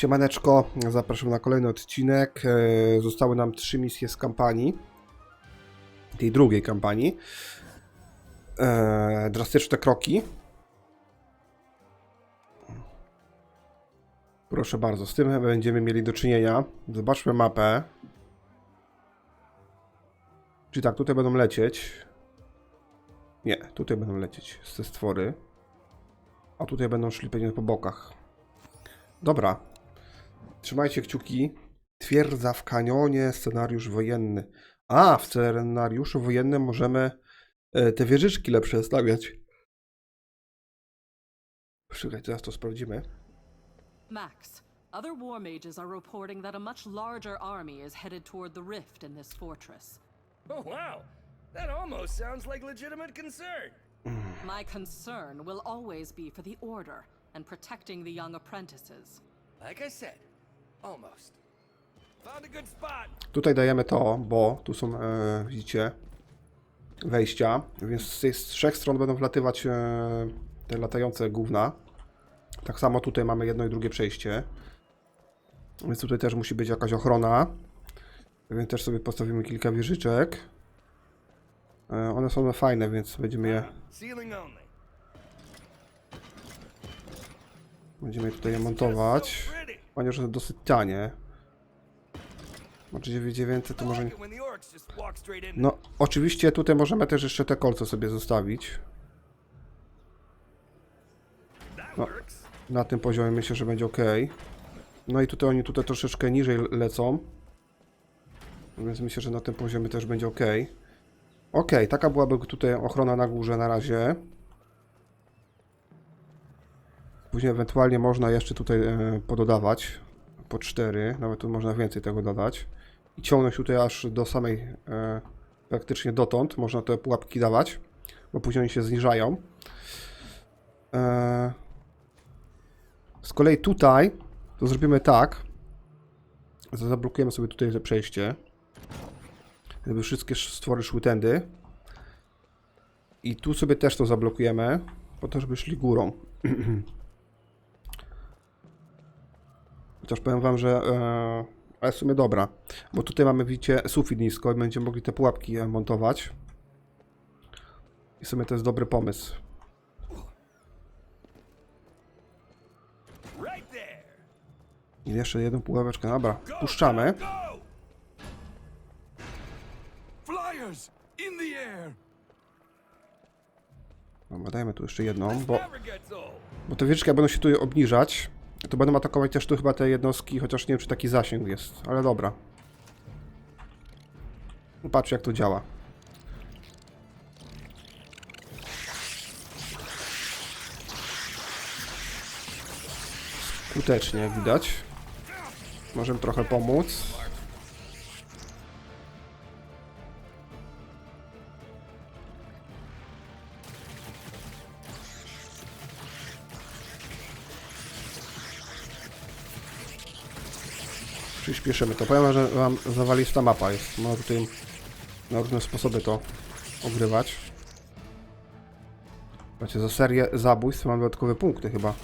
Siemaneczko, zapraszam na kolejny odcinek. E, Zostały nam trzy misje z kampanii. Tej drugiej kampanii. E, Drastyczne kroki. Proszę bardzo, z tym będziemy mieli do czynienia. Zobaczmy mapę. Czyli tak, tutaj będą lecieć. Nie, tutaj będą lecieć te stwory. A tutaj będą szli pewnie po bokach. Dobra. Trzymajcie kciuki. Twierdza w kanionie, scenariusz wojenny. A, w scenariuszu wojennym możemy e, te wieżyczki lepsze stawiać. Czekaj, teraz to sprawdzimy. Max, other war mages are reporting that a much larger army is headed toward the rift in this fortress. Oh, wow. That almost sounds like legitimate concern. My concern will always be for the Order and protecting the young apprentices. Like I said, Tutaj dajemy to, bo tu są, e, widzicie, wejścia, więc z z trzech stron będą wlatywać e, te latające gówna. Tak samo tutaj mamy jedno i drugie przejście. Więc tutaj też musi być jakaś ochrona. Więc też sobie postawimy kilka wieżyczek. E, one są fajne, więc będziemy je, będziemy tutaj je montować. Ponieważ to dosyć tanie. Znaczy 9900 to I może nie... No, oczywiście tutaj możemy też jeszcze te kolce sobie zostawić. no. Na tym poziomie myślę, że będzie ok. No i tutaj oni tutaj troszeczkę niżej lecą. Więc myślę, że na tym poziomie też będzie ok. Ok, taka byłaby tutaj ochrona na górze na razie. Później ewentualnie można jeszcze tutaj e, pododawać. Po 4, nawet tu można więcej tego dodać. I ciągnąć tutaj aż do samej, e, praktycznie dotąd. Można te pułapki dawać, bo później oni się zniżają. E, z kolei tutaj to zrobimy tak. Zablokujemy sobie tutaj to przejście. Żeby wszystkie sz- stwory szły tędy. I tu sobie też to zablokujemy, po to, żeby szli górą. Chociaż powiem wam, że... E, ale w sumie dobra. Bo tutaj mamy, widzicie, sufit nisko i będziemy mogli te pułapki e, montować. I w sumie to jest dobry pomysł. I jeszcze jedną pułapeczkę. Dobra, puszczamy. Dobra, dajmy tu jeszcze jedną, bo, bo te wieżyczki jak będą się tu obniżać, to będą atakować też tu chyba te jednostki, chociaż nie wiem czy taki zasięg jest, ale dobra. No Patrz jak to działa. Skutecznie jak widać. Możemy trochę pomóc. Przyspieszymy to. Powiem, że wam zawalista mapa jest. Można tutaj na różne sposoby to ogrywać. Znaczy za serię zabójstw mam dodatkowe punkty chyba.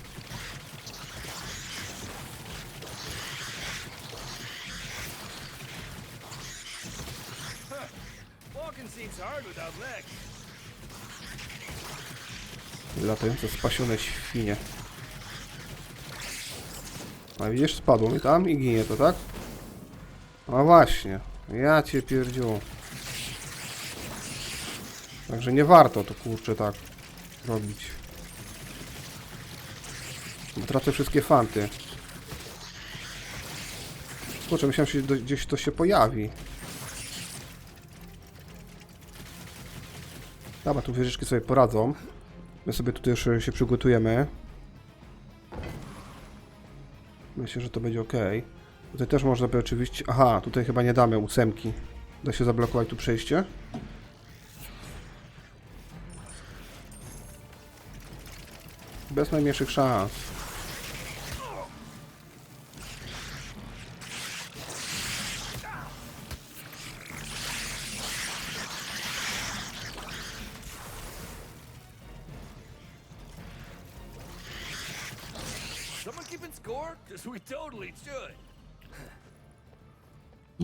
Latające spasione świnie. A widzisz, spadło mi tam i ginie to, tak? No właśnie. Ja cię pierdziu. Także nie warto to kurczę tak robić. Bo tracę wszystkie fanty. Kurczę, myślałem, że gdzieś to się pojawi. Dobra, tu wieżyczki sobie poradzą. My sobie tutaj już e, się przygotujemy. Myślę, że to będzie ok. Tutaj też można by oczywiście... Aha, tutaj chyba nie damy ósemki. Da się zablokować tu przejście? Bez najmniejszych szans.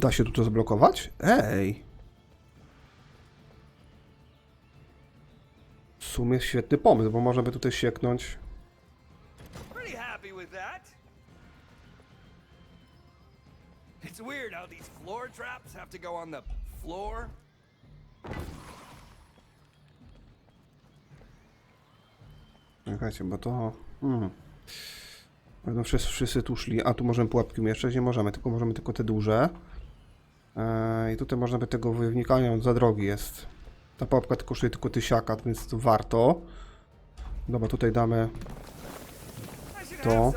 Da się tu to zablokować? Ej! W sumie świetny pomysł, bo można by tutaj sieknąć. It's weird how these floor traps have to go on the floor. Czekajcie, bo to... Hmm. Będą wszyscy, wszyscy tu szli, a tu możemy pułapki umieszczać? Nie możemy, tylko możemy tylko te duże. Eee, I tutaj można by tego wojownika, on za drogi jest. Ta pułapka tylko kosztuje tylko tysiaka, więc to warto. Dobra, tutaj damy To.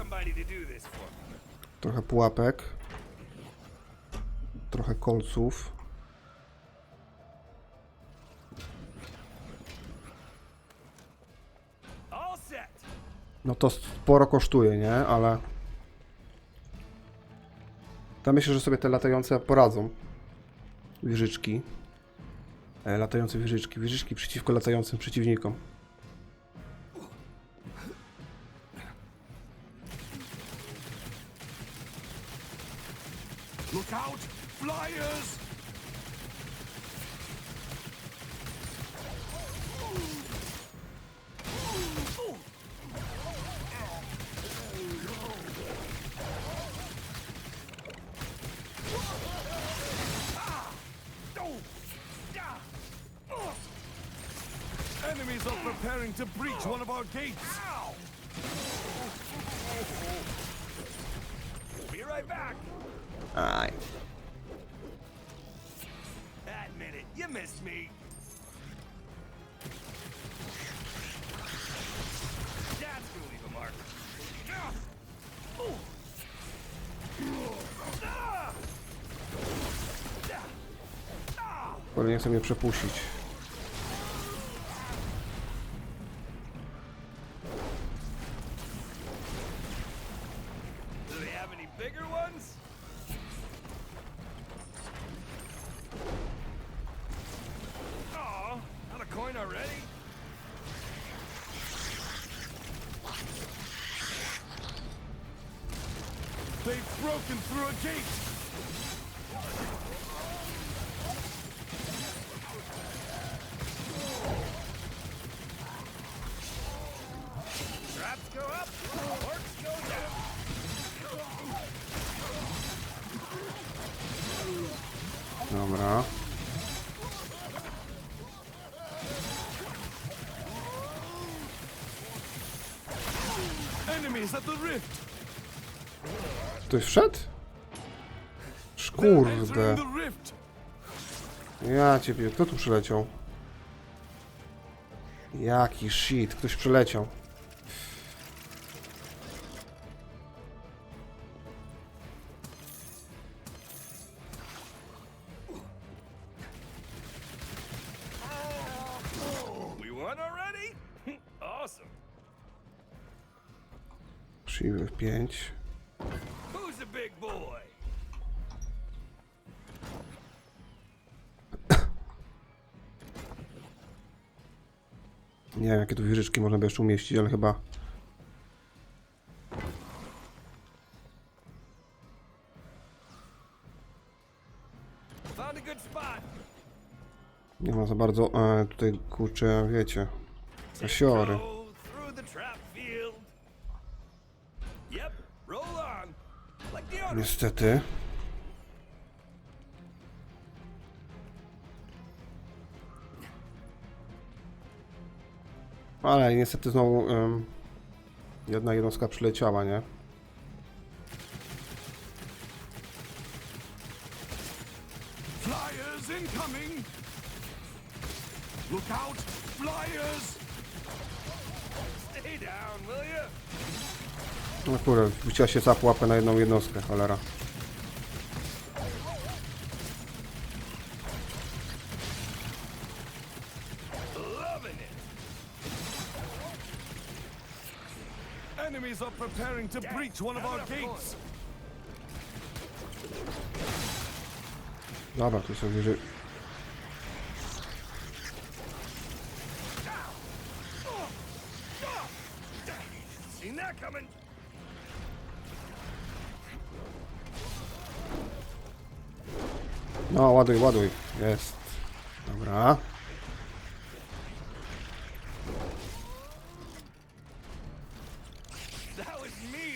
trochę pułapek. Trochę kolców. No to sporo kosztuje, nie? Ale... To myślę, że sobie te latające poradzą. Wieżyczki. E, latające wieżyczki. Wieżyczki przeciwko latającym przeciwnikom. Look out! Flyers! Our gates. Be right back. Aj. Admit it, you missed me. That's gonna leave a mark. Chcę mnie przepuścić. Ktoś wszedł? They're Kurde. entering the rift. Ja ciebie, kto tu przyleciał? Jaki shit, ktoś przyleciał. We won already? awesome. Przyjmę 5. Who's the big boy? Nie wiem, jakie tu wieżyczki można by jeszcze umieścić, ale chyba... Nie ma za bardzo e, tutaj, kurczę, wiecie... Zasiory. Niestety. Ale niestety znowu jedna jednostka przyleciała, nie? Flyers incoming. Look out! Flyers. Stay down, will you? No kurde, wróciła się za pułapę na jedną jednostkę, cholera. Enemies are preparing to breach one of our gates. Dobra, tu są. Seen that coming? No, ładuj, ładuj. Jest. Dobra. That was me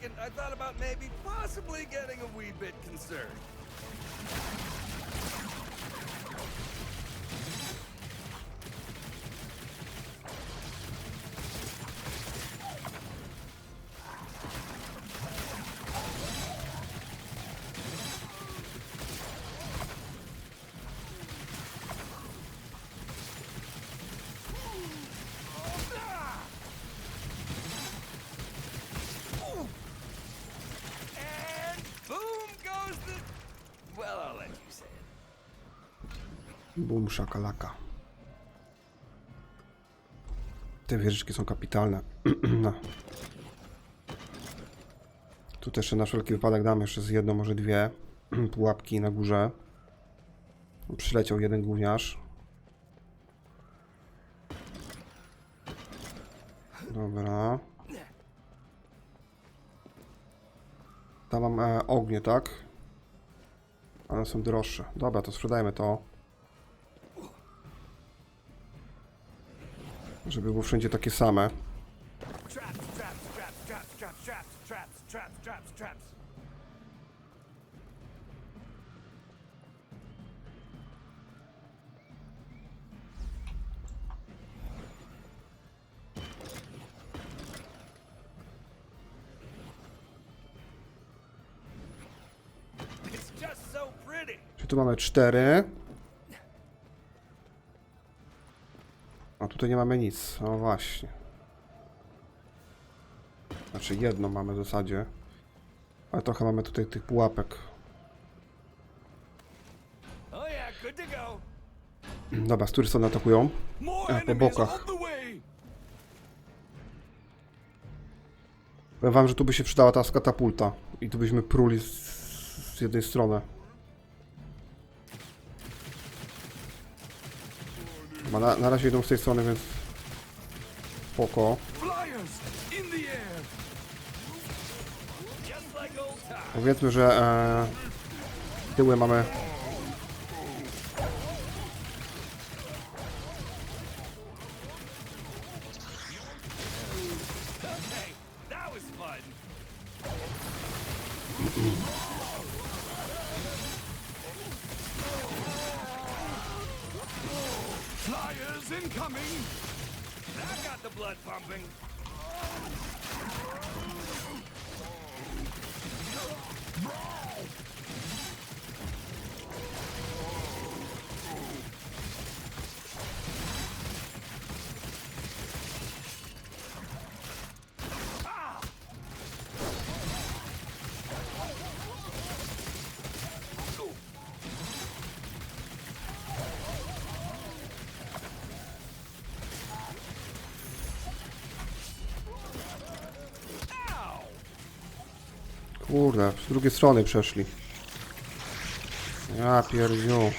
second, I thought about maybe possibly getting a wee bit concerned. Bum, szakalaka. Te wieżyczki są kapitalne. no. Tu też na wszelki wypadek dam jeszcze z jedną, może dwie pułapki na górze. Przyleciał jeden gówniarz. Dobra. Tam mam e, ognie, tak? One są droższe. Dobra, to sprzedajmy to. żeby było wszędzie takie same. Tu mamy cztery? Tutaj nie mamy nic. No właśnie. Znaczy jedno mamy w zasadzie. Ale trochę mamy tutaj tych pułapek. Dobra, z której strony atakują? A, po enemies bokach. Powiem wam, że tu by się przydała ta katapulta. I tu byśmy pruli z, z jednej strony. Ma na, na razie idą z tej strony, więc... Spoko. Powiedzmy, że... E, tyły mamy... Mm-mm. Incoming! I got the blood pumping. Oh. Oh. Oh. Kurde, z drugiej strony przeszli. Ja pierdziu.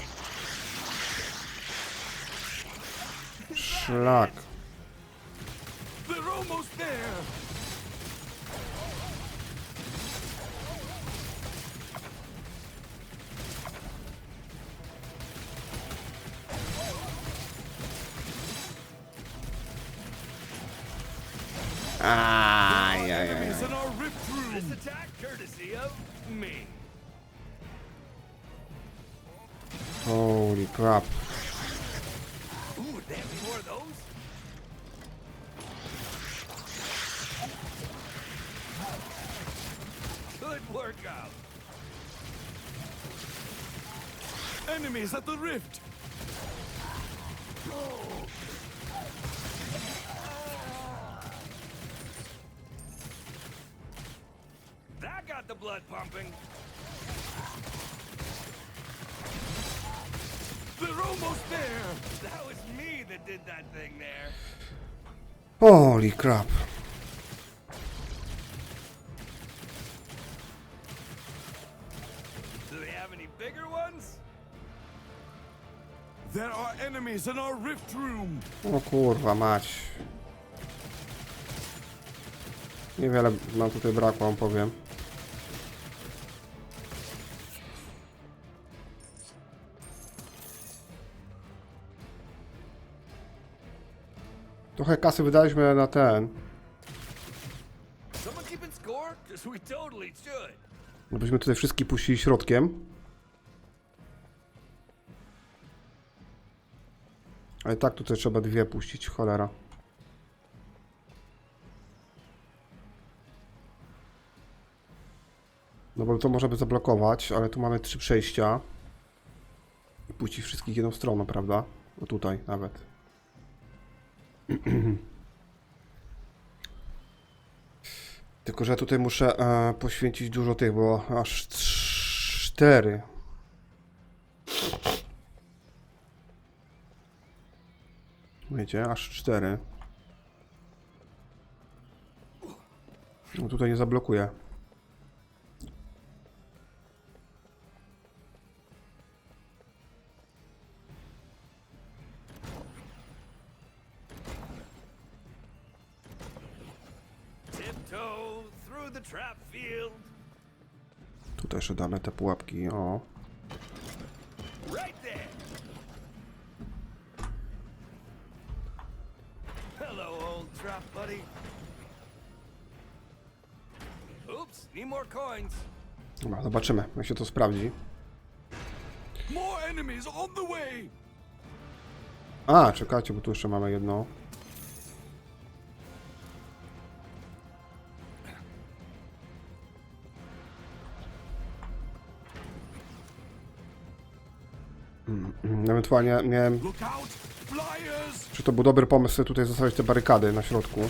Szlak. They're attack courtesy of me. Holy crap. Ooh, any more of those? Good workout. Enemies at the rift. That got the blood pumping. They're almost there. That was me that did that thing there. Holy crap. have any bigger ones? There are enemies in our rift room. O kurwa mać. Niewiele nam tutaj brakło, wam powiem. Trochę kasy wydaliśmy na ten. Should. Żebyśmy tutaj wszystkich puścili środkiem. Ale tak tutaj trzeba dwie puścić, cholera. No bo to można by zablokować, ale tu mamy trzy przejścia. I puścić wszystkich jedną stroną, prawda? O tutaj nawet. Tylko, że tutaj muszę e, poświęcić dużo tych, bo aż cztery. Wiecie, aż cztery. No tutaj nie zablokuję. Jeszcze damy te pułapki, o. Dobra, zobaczymy, jak się to sprawdzi. A, czekajcie, bo tu jeszcze mamy jedno. Mm, Ewentualnie miałem, czy to był dobry pomysł tutaj zostawić te barykady na środku.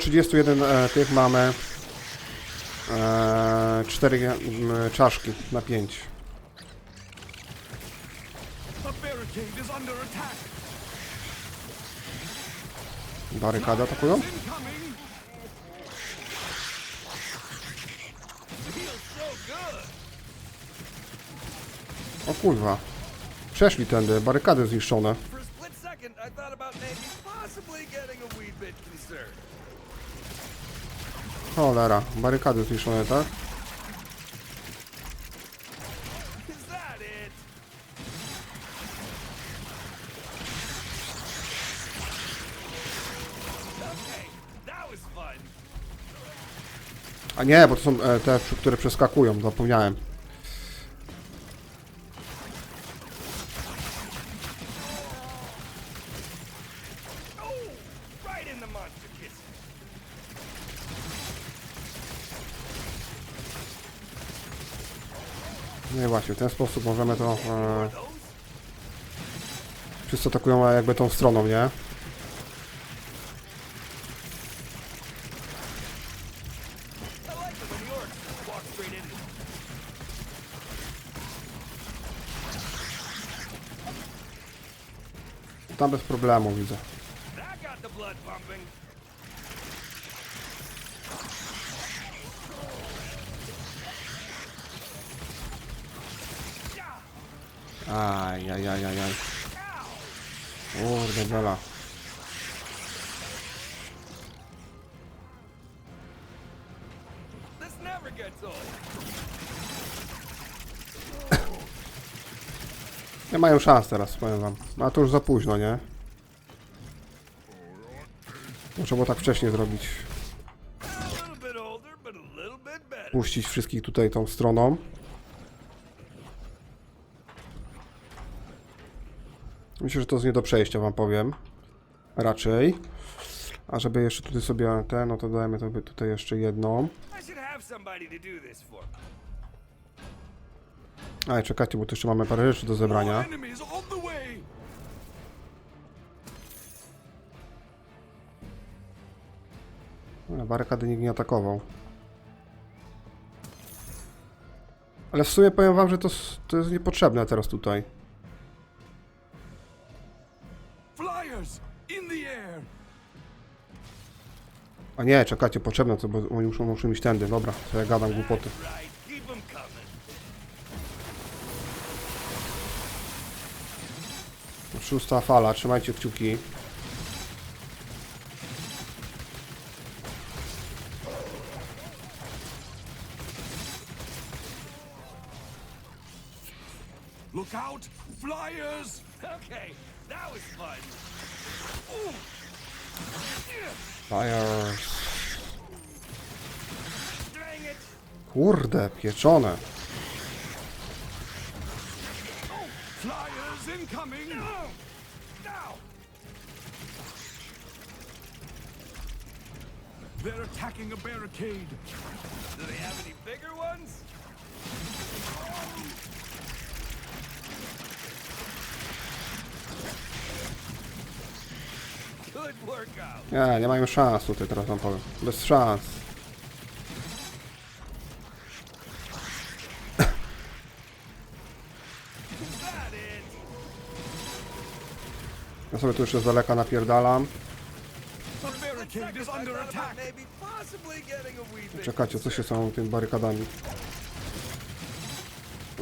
31 e, tych mamy e, 4 e, czaszki na 5. A barricade is under attack. Barykady atakują? O kurwa. Przeszli tędy, barykady zniszczone. For a split second, I thought about maybe possibly getting a wee bit concerned. Cholera, barykady zniszczone, tak? A nie, bo to są e, te, które przeskakują, zapomniałem. No i właśnie, w ten sposób możemy to... E, wszyscy atakują jakby tą stroną, nie? Tam bez problemu widzę. That got the blood pumping. Aj, aj, aj, aj, aj. Kurde, bela. Nie mają szans teraz, powiem wam. No a to już za późno, nie? Trzeba było tak wcześniej zrobić. Puścić wszystkich tutaj tą stroną. Myślę, że to jest nie do przejścia, wam powiem. Raczej. A żeby jeszcze tutaj sobie ten, no to dajemy sobie tutaj jeszcze jedną. Aj, czekajcie, bo tu jeszcze mamy parę rzeczy do zebrania. No, barykady nikt nie atakował. Ale w sumie powiem wam, że to, to jest niepotrzebne teraz tutaj. A nie, czekajcie, potrzebne to, bo oni muszą, muszą iść tędy. Dobra, to ja gadam głupoty. Szósta fala, trzymajcie kciuki. Look out, flyers. Okay, that was fun. Fire. Kurde, pieczone. They're attacking a barricade. Do they have any bigger ones? Nie, nie mają szans tutaj, teraz wam powiem. Bez szans. Ja sobie tu jeszcze z daleka napierdalam. Czekajcie, co się stało tymi barykadami?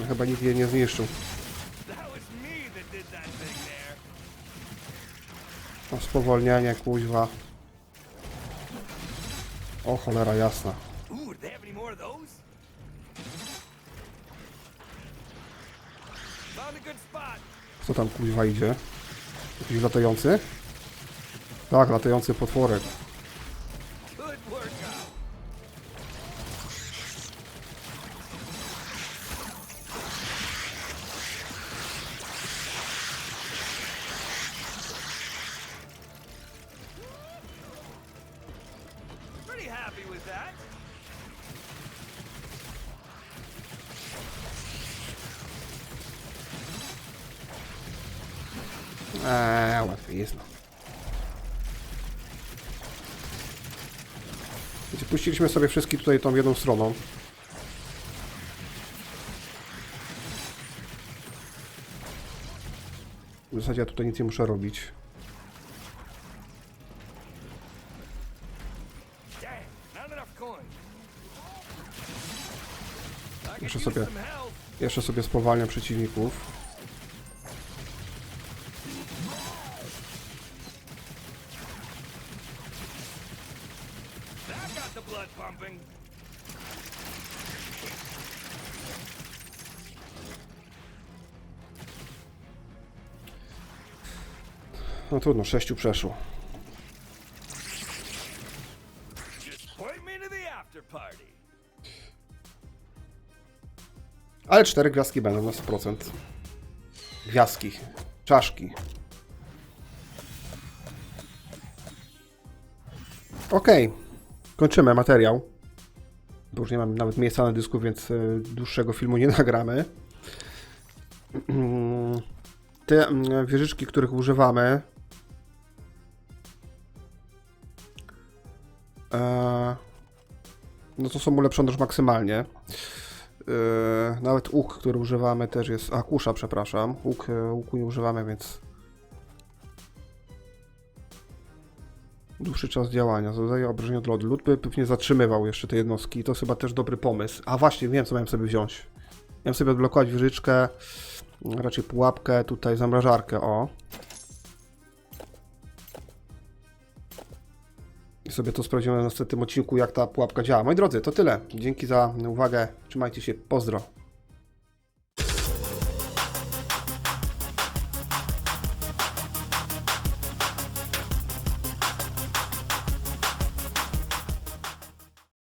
Chyba nikt jej nie zniszczył. O, spowolnienie, kuźwa. O, cholera jasna. Co tam kuźwa idzie? Jakiś latający? Tak, latający potworek. Pretty happy with that. Eee, łatwiej jest no. Wiecie, puściliśmy sobie wszystkich tutaj tą jedną stroną. W zasadzie ja tutaj nic nie muszę robić. Jeszcze sobie, jeszcze sobie spowalniam przeciwników. No trudno, sześciu przeszło. Ale cztery gwiazdki będą na 100%. Gwiazdki. Czaszki. Okej. Kończymy materiał. Bo już nie mam nawet miejsca na dysku, więc e, dłuższego filmu nie nagramy. Te mm, wieżyczki, których używamy. e, No to są ulepszone już maksymalnie. Yy, nawet łuk, który używamy też jest... A, kusza, przepraszam. Łuk, yy, łuku nie używamy, więc... Dłuższy czas działania. Zadaje obrażenia od lodu. Lód by pewnie zatrzymywał jeszcze te jednostki. To chyba też dobry pomysł. A właśnie, wiem co miałem sobie wziąć. Miałem sobie odblokować wieżyczkę, raczej pułapkę, tutaj zamrażarkę, o. sobie to sprawdzimy w następnym odcinku, jak ta pułapka działa. Moi drodzy, to tyle. Dzięki za uwagę. Trzymajcie się. Pozdro.